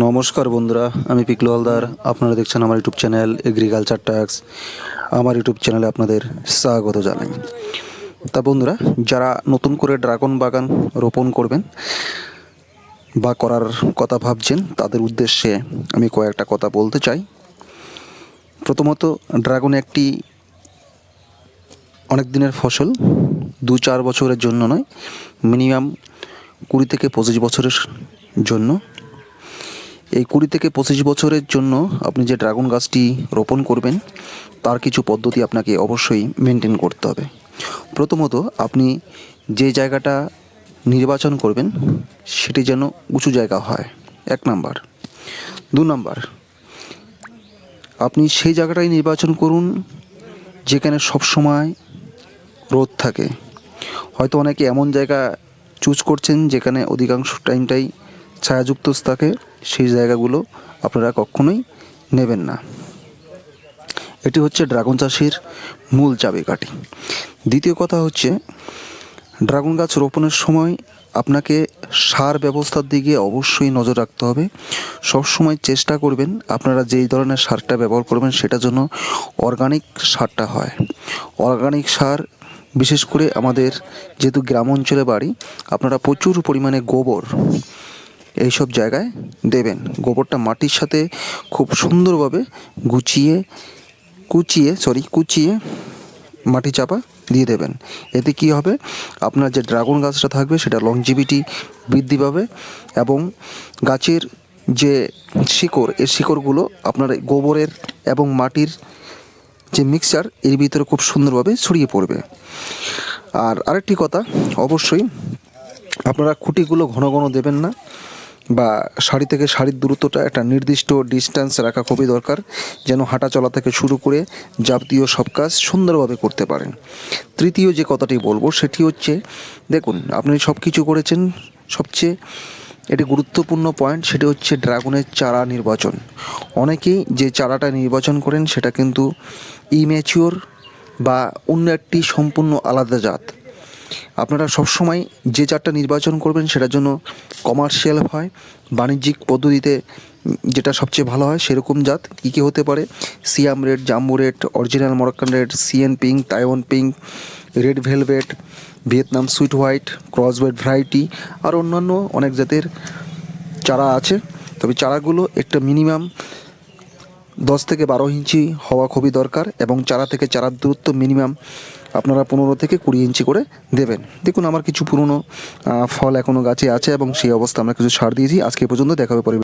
নমস্কার বন্ধুরা, আমি পিকলু হালদার। আপনারা দেখছেন আমার ইউটিউব চ্যানেল এগ্রিকালচার ট্যাক্স। আমার ইউটিউব চ্যানেলে আপনাদের স্বাগত জানাই। তা বন্ধুরা, যারা নতুন করে ড্রাগন বাগান রোপণ করবেন বা করার কথা ভাবছেন, তাদের উদ্দেশ্যে আমি কয়েকটা কথা বলতে চাই। প্রথমত, ড্রাগন একটি অনেক দিনের ফসল, দু চার বছরের জন্য নয়, মিনিমাম কুড়ি থেকে পঁচিশ বছরের জন্য। এই কুড়ি থেকে পঁচিশ বছরের জন্য আপনি যে ড্রাগন গাছটি রোপণ করবেন, তার কিছু পদ্ধতি আপনাকে অবশ্যই মেনটেন করতে হবে। প্রথমত, আপনি যে জায়গাটা নির্বাচন করবেন, সেটি যেন উঁচু জায়গা হয়। এক নাম্বার। দু নাম্বার, আপনি সেই জায়গাটাই নির্বাচন করুন, যেখানে সবসময় রোদ থাকে। হয়তো অনেকে এমন জায়গা চুজ করছেন, যেখানে অধিকাংশ টাইমটাই ছায়াযুক্ত থাকে। সেই জায়গাগুলো আপনারা কখনোই নেবেন না। এটি হচ্ছে ড্রাগন চাষির মূল চাবিকাঠি। দ্বিতীয় কথা হচ্ছে, ড্রাগন গাছ রোপণের সময় আপনাকে সার ব্যবস্থার দিকে অবশ্যই নজর রাখতে হবে। সবসময় চেষ্টা করবেন আপনারা যেই ধরনের সারটা ব্যবহার করবেন সেটা জন্য অর্গানিক সারটা হয়। অর্গানিক সার, বিশেষ করে আমাদের যেহেতু গ্রাম অঞ্চলে বাড়ি, আপনারা প্রচুর পরিমাণে গোবর এইসব জায়গায় দেবেন। গোবরটা মাটির সাথে খুব সুন্দরভাবে গুছিয়ে, কুচিয়ে সরি কুচিয়ে মাটি চাপা দিয়ে দেবেন। এতে কি হবে? আপনার যে ড্রাগন গাছটা থাকবে সেটা লংজিভিটি বৃদ্ধি পাবে এবং গাছের যে শিকড়, এর শিকড়গুলো আপনার গোবরের এবং মাটির যে মিক্সচার এর ভিতরে খুব সুন্দরভাবে ছড়িয়ে পড়বে। আর আরেকটি কথা, অবশ্যই আপনারা খুঁটিগুলো ঘন ঘন দেবেন না। বা শাড়ি থেকে শাড়ির দূরত্বটা একটা নির্দিষ্ট ডিস্টেন্স রাখা খুবই দরকার, যেন হাঁটা চলা থেকে শুরু করে যাবতীয় সব কাজ সুন্দরভাবে করতে পারেন। তৃতীয় যে কথাটি বলব, সেটি হচ্ছে, দেখুন, আপনি সব কিছু করেছেন, সবচেয়ে এটি গুরুত্বপূর্ণ পয়েন্ট সেটি হচ্ছে ড্রাগনের চারা নির্বাচন। অনেকেই যে চারাটা নির্বাচন করেন, সেটা কিন্তু ইম্যাচিওর বা অন্য একটি সম্পূর্ণ আলাদা জাত। আপনারা সবসময় যে চারটা নির্বাচন করবেন সেটার জন্য কমার্শিয়াল হয়, বাণিজ্যিক পদ্ধতিতে যেটা সবচেয়ে ভালো হয় সেরকম জাত, কী কী হতে পারে? Siam red, jumbo red original Moroccan red, CN pink, Taiwan pink, red velvet, Vietnam sweet white, crossbred variety, আর অন্যান্য অনেক জাতের চারা আছে। তবে চারাগুলো একটা মিনিমাম দশ থেকে বারো ইঞ্চি হওয়া খুবই দরকার এবং চারা থেকে চারার দূরত্ব মিনিমাম আপনারা পনেরো থেকে কুড়ি ইঞ্চি করে দেবেন। দেখুন, আমার কিছু পুরনো ফল এখনও গাছে আছে এবং সেই অবস্থা আমরা কিছু ছাড় দিয়েছি। আজকে পর্যন্ত দেখা হবে পরে